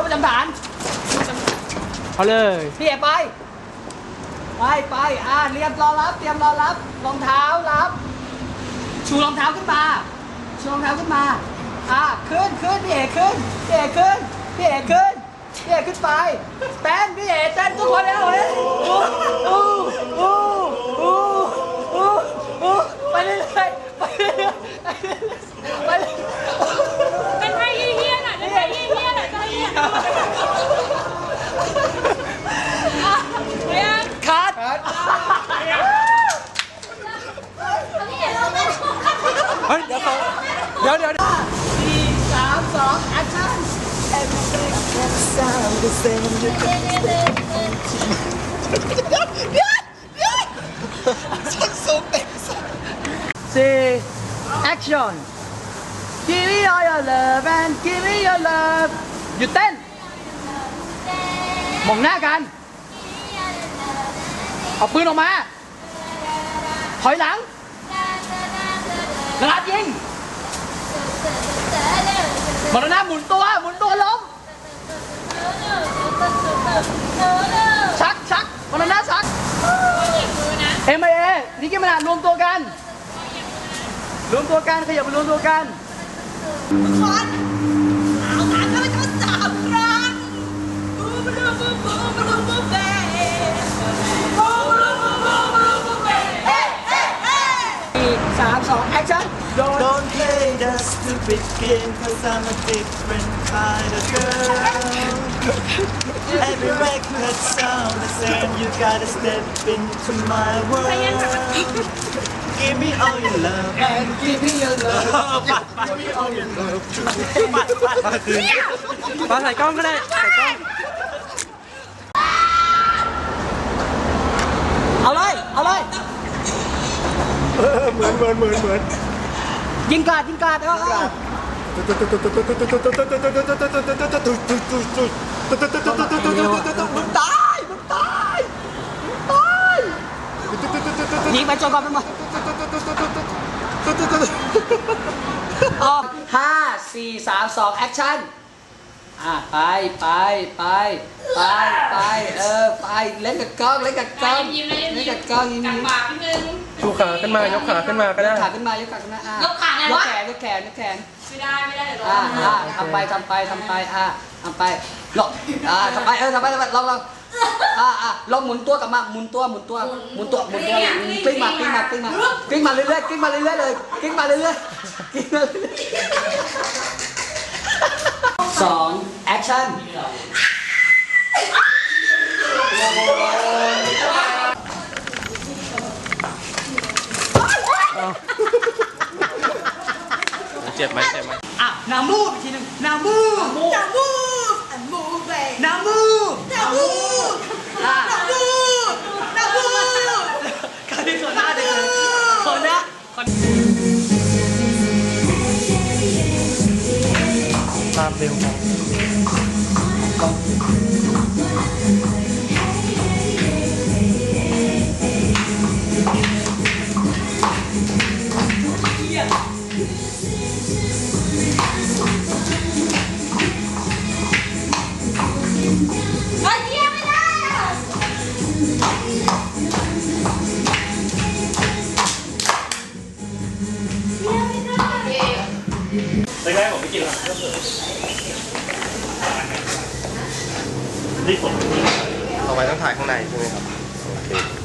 เข้าประจำฐาน เอาเลย พี่เอกไป ไปไปอ่าเตรียมรอรับ เตรียมรอรับ รองเท้ารับ ชูรองเท้าขึ้นมา ชูรองเท้าขึ้นมา อ่าขึ้นขึ้นพี่เอกขึ้น พี่เอกขึ้น พี่เอกขึ้น พี่เอกขึ้นไปเต้นพี่เอกเต้นทุกคนแล้วเฮ้ยอู้อู้อู้อู้อู้อู้ไปเรื่อยๆไปเรื่อยๆไปเรื่อยๆไปเรื่อย เป็นไทยเฮี้ยๆหน่อยเป็นไทยเฮี้ยๆหน่อยไทยเฮี้ยเฮี้ย ๆคัด เฮ้ยเดี๋ยวเขาเดี๋ยวเดี๋ยวสี่สามสองแอคชั่นสี่ action give me all your love and give me your love หยุดเต้นมองหน้ากัน เอาปืนออกมา ถอยหลัง กระดาษยิงมรณะหมุนตัวหมุนตัวล้มชักชักมรณะชักเอ็มไอเอนี่กิมนารวมตัวกัน รวมตัวกันขยับไปรวมตัวกัน ชั่น Don't play that stupid game cause I'm a different kind of girl Every record sound the same You gotta step into my world Give me all your love and give me your love Give me all your love มาคืนมาใส่กล้องก็ได้ ใส่กล้อง เอาเลย เอาเลย เหมือนเหมือนเหมือนเหมือน ยิงกราดยิงกราดเออเออมึงตายมึงตายมึงตายยิงไปจนกว่ามันหมดออกห้าสี่สามสองแอคชั่น อะไปไปไปไปไปเออไปเล่นกับกล้องเล่นกับกล้องยิ้มเลยยิ้มเล่นยิ้กัมบกล้องยิ้มกัยิ้บมปากนิดนึงชูขาขึ้นมายกขาขึ้นมาก็ได้ ขาขึ้นมายกขาขึ้นมาอะยกขาไงยวะกแขนยกแขนยกแขนไม่ได้ไม่ได้เดี๋ยวอ่าร้ออ่างทำไปทำไปทำไปอ่าทำไปหลอกอ่าทำไปเออทำไปทำไปลองลองอ่าอ่าลองหมุนตัวกลับมาหมุนตัวหมุนตัวหมุนตัวหมุนตัวกลิ้งมากลิ้งมากลิ้งมากลิ้งมาเรื่อยๆกลิ้งมาเรื่อยๆเลยกลิ้งมาเรื่อยๆกลิ้งมาเรื่อยๆสองแอคชั่น เจ็บไหมเจ็บไหมอะนามูอีกทีหนึงนามูนามู Now move and move babe นามู Now move อะ ภาพ ผมไม่กินหรอกนี่ผม ต่อไปต้องถ่ายข้างในใช่ไหมครับ โอเค